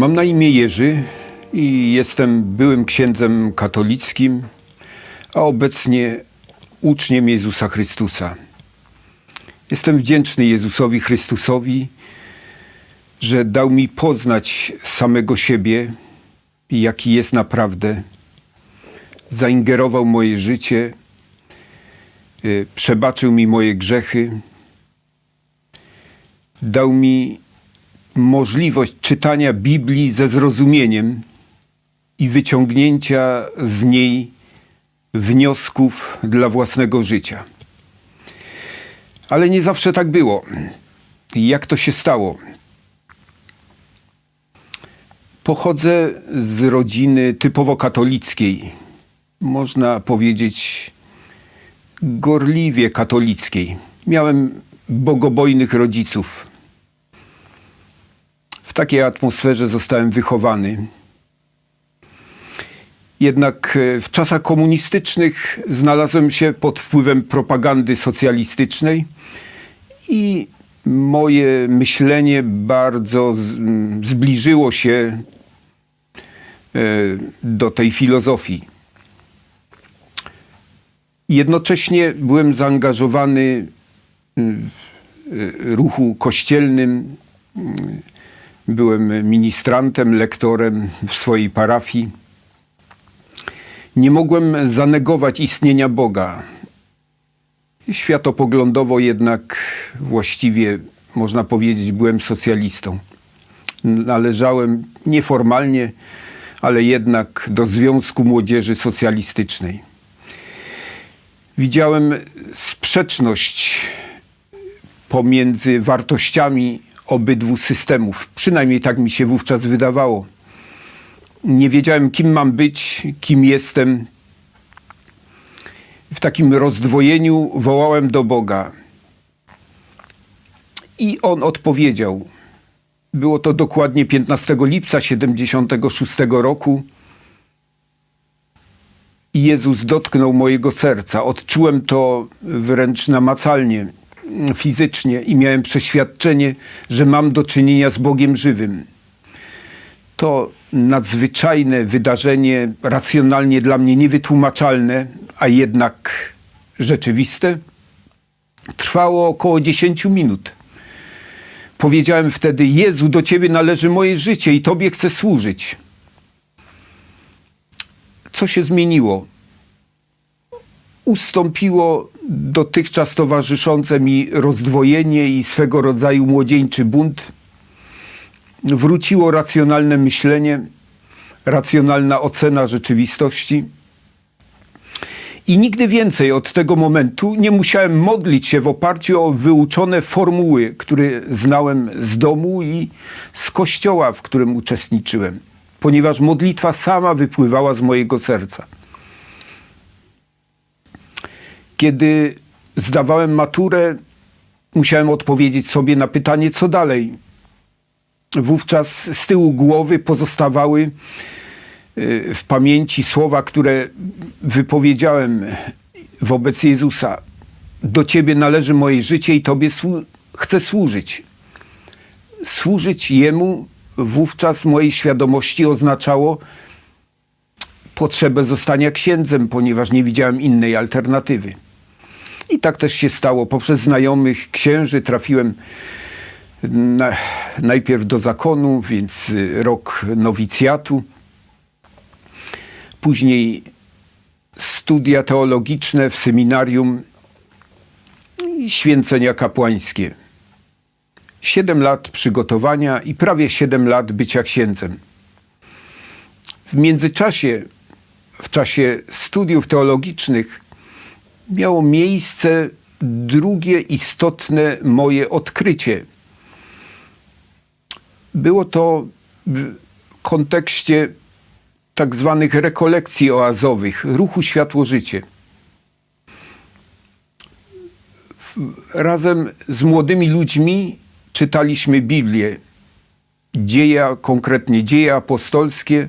Mam na imię Jerzy i jestem byłym księdzem katolickim, a obecnie uczniem Jezusa Chrystusa. Jestem wdzięczny Jezusowi Chrystusowi, że dał mi poznać samego siebie i jaki jest naprawdę. Zaingerował moje życie, y, przebaczył mi moje grzechy, dał mi możliwość czytania Biblii ze zrozumieniem i wyciągnięcia z niej wniosków dla własnego życia. Ale nie zawsze tak było. Jak to się stało? Pochodzę z rodziny typowo katolickiej, można powiedzieć gorliwie katolickiej. Miałem bogobojnych rodziców. Takiej atmosferze zostałem wychowany. Jednak e, w czasach komunistycznych znalazłem się pod wpływem propagandy socjalistycznej i moje myślenie bardzo z- m, zbliżyło się e, do tej filozofii. Jednocześnie byłem zaangażowany w e, ruchu kościelnym. Byłem ministrantem, lektorem w swojej parafii. Nie mogłem zanegować istnienia Boga. Światopoglądowo jednak właściwie można powiedzieć byłem socjalistą. Należałem nieformalnie, ale jednak do Związku Młodzieży Socjalistycznej. Widziałem sprzeczność pomiędzy wartościami obydwu systemów. Przynajmniej tak mi się wówczas wydawało. Nie wiedziałem, kim mam być, kim jestem. W takim rozdwojeniu wołałem do Boga. I on odpowiedział. Było to dokładnie 15 lipca 76 roku. Jezus dotknął mojego serca. Odczułem to wręcz namacalnie, fizycznie i miałem przeświadczenie, że mam do czynienia z Bogiem żywym. To nadzwyczajne wydarzenie, racjonalnie dla mnie niewytłumaczalne, a jednak rzeczywiste, trwało około 10 minut. Powiedziałem wtedy: Jezu, do Ciebie należy moje życie i Tobie chcę służyć. Co się zmieniło? Ustąpiło dotychczas towarzyszące mi rozdwojenie i swego rodzaju młodzieńczy bunt. Wróciło racjonalne myślenie, racjonalna ocena rzeczywistości. I nigdy więcej od tego momentu nie musiałem modlić się w oparciu o wyuczone formuły, które znałem z domu i z kościoła, w którym uczestniczyłem, ponieważ modlitwa sama wypływała z mojego serca. Kiedy zdawałem maturę, musiałem odpowiedzieć sobie na pytanie, co dalej. Wówczas z tyłu głowy pozostawały y, w pamięci słowa, które wypowiedziałem wobec Jezusa. Do Ciebie należy moje życie i Tobie słu- chcę służyć. Służyć Jemu wówczas mojej świadomości oznaczało potrzebę zostania księdzem, ponieważ nie widziałem innej alternatywy. I tak też się stało. Poprzez znajomych księży trafiłem na, najpierw do zakonu, więc y, rok nowicjatu. Później studia teologiczne w seminarium i święcenia kapłańskie. Siedem lat przygotowania i prawie siedem lat bycia księdzem. W międzyczasie, w czasie studiów teologicznych, miało miejsce drugie istotne moje odkrycie. Było to w kontekście tak zwanych rekolekcji oazowych, ruchu Światło-Życie. Razem z młodymi ludźmi czytaliśmy Biblię. Dzieje, konkretnie dzieje apostolskie,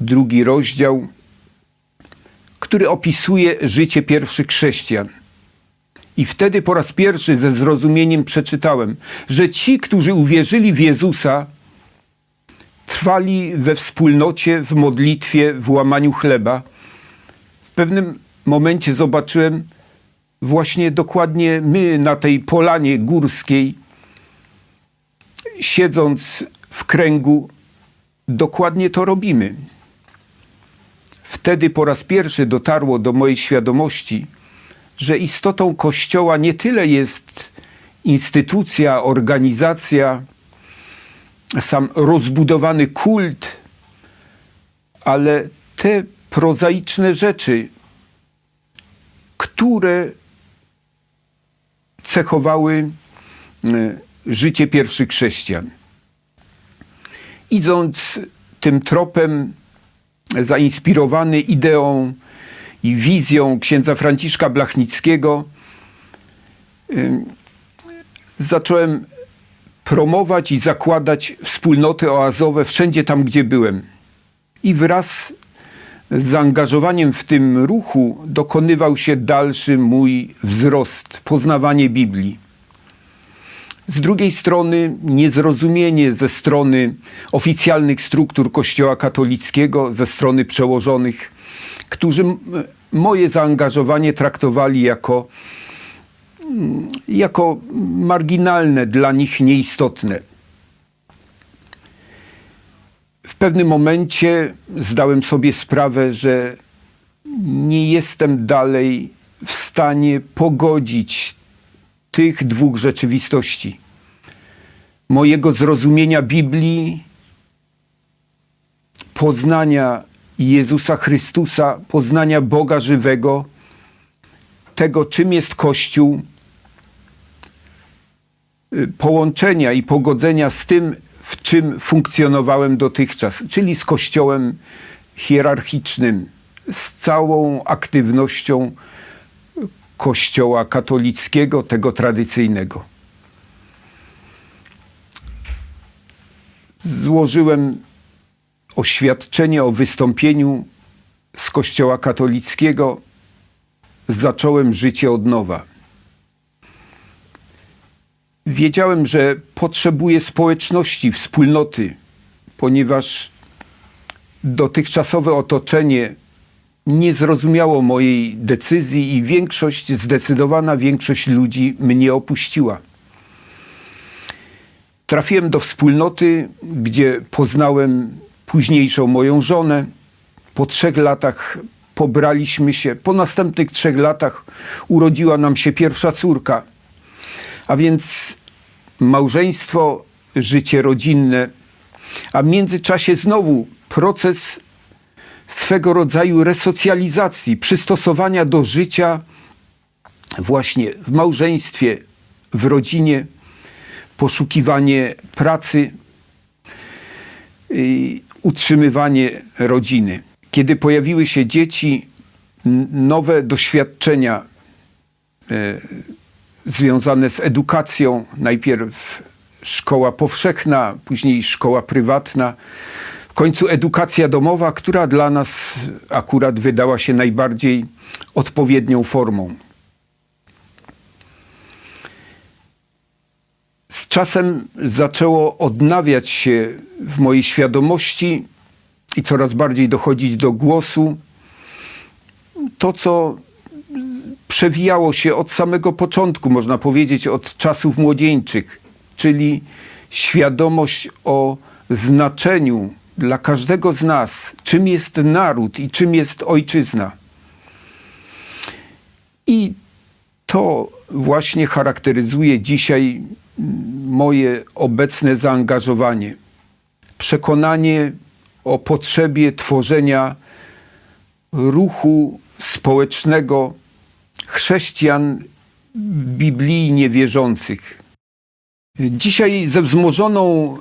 drugi rozdział, który opisuje życie pierwszych chrześcijan. I wtedy po raz pierwszy ze zrozumieniem przeczytałem, że ci, którzy uwierzyli w Jezusa, trwali we wspólnocie, w modlitwie, w łamaniu chleba. W pewnym momencie zobaczyłem właśnie dokładnie my na tej polanie górskiej, siedząc w kręgu, dokładnie to robimy. Wtedy po raz pierwszy dotarło do mojej świadomości, że istotą Kościoła nie tyle jest instytucja, organizacja, sam rozbudowany kult, ale te prozaiczne rzeczy, które cechowały e, życie pierwszych chrześcijan. Idąc tym tropem, zainspirowany ideą i wizją księdza Franciszka Blachnickiego, zacząłem promować i zakładać wspólnoty oazowe wszędzie tam, gdzie byłem. I wraz z zaangażowaniem w tym ruchu dokonywał się dalszy mój wzrost, poznawanie Biblii. Z drugiej strony niezrozumienie ze strony oficjalnych struktur Kościoła katolickiego, ze strony przełożonych, którzy moje zaangażowanie traktowali jako, mm, jako marginalne, dla nich nieistotne. W pewnym momencie zdałem sobie sprawę, że nie jestem dalej w stanie pogodzić tych dwóch rzeczywistości. Mojego zrozumienia Biblii, poznania Jezusa Chrystusa, poznania Boga żywego, tego, czym jest Kościół, y, połączenia i pogodzenia z tym, w czym funkcjonowałem dotychczas, czyli z Kościołem hierarchicznym, z całą aktywnością Kościoła katolickiego, tego tradycyjnego. Złożyłem oświadczenie o wystąpieniu z Kościoła katolickiego. Zacząłem życie od nowa. Wiedziałem, że potrzebuję społeczności, wspólnoty, ponieważ dotychczasowe otoczenie nie zrozumiało mojej decyzji i większość, zdecydowana większość ludzi mnie opuściła. Trafiłem do wspólnoty, gdzie poznałem późniejszą moją żonę. Po trzech latach pobraliśmy się. Po następnych trzech latach urodziła nam się pierwsza córka. A więc małżeństwo, życie rodzinne, a w międzyczasie znowu proces swego rodzaju resocjalizacji, przystosowania do życia właśnie w małżeństwie, w rodzinie, poszukiwanie pracy, i utrzymywanie rodziny. Kiedy pojawiły się dzieci, nowe doświadczenia e, związane z edukacją, najpierw szkoła powszechna, później szkoła prywatna, końcu edukacja domowa, która dla nas akurat wydała się najbardziej odpowiednią formą. Z czasem zaczęło odnawiać się w mojej świadomości i coraz bardziej dochodzić do głosu to, co przewijało się od samego początku, można powiedzieć, od czasów młodzieńczych, czyli świadomość o znaczeniu dla każdego z nas, czym jest naród i czym jest ojczyzna. I to właśnie charakteryzuje dzisiaj moje obecne zaangażowanie. Przekonanie o potrzebie tworzenia ruchu społecznego chrześcijan biblijnie wierzących. Dzisiaj ze wzmożoną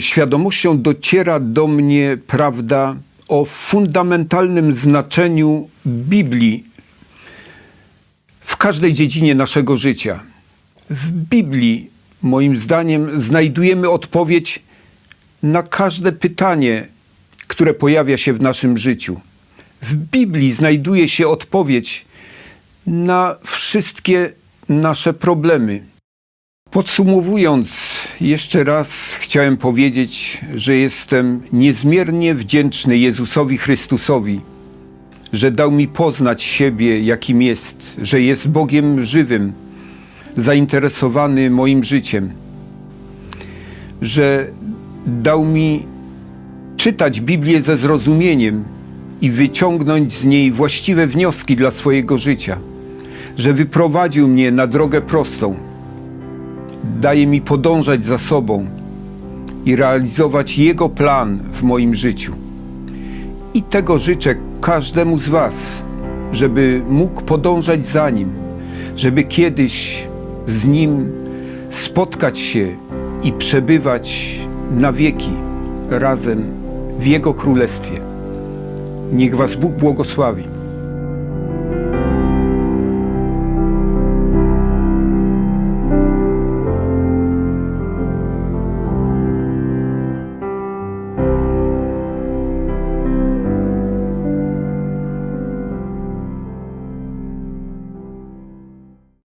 świadomością dociera do mnie prawda o fundamentalnym znaczeniu Biblii w każdej dziedzinie naszego życia. W Biblii, moim zdaniem, znajdujemy odpowiedź na każde pytanie, które pojawia się w naszym życiu. W Biblii znajduje się odpowiedź na wszystkie nasze problemy. Podsumowując, Jeszcze raz chciałem powiedzieć, że jestem niezmiernie wdzięczny Jezusowi Chrystusowi, że dał mi poznać siebie, jakim jest, że jest Bogiem żywym, zainteresowany moim życiem, że dał mi czytać Biblię ze zrozumieniem i wyciągnąć z niej właściwe wnioski dla swojego życia, że wyprowadził mnie na drogę prostą daje mi podążać za sobą i realizować Jego plan w moim życiu. I tego życzę każdemu z Was, żeby mógł podążać za Nim, żeby kiedyś z Nim spotkać się i przebywać na wieki razem w Jego Królestwie. Niech Was Bóg błogosławi.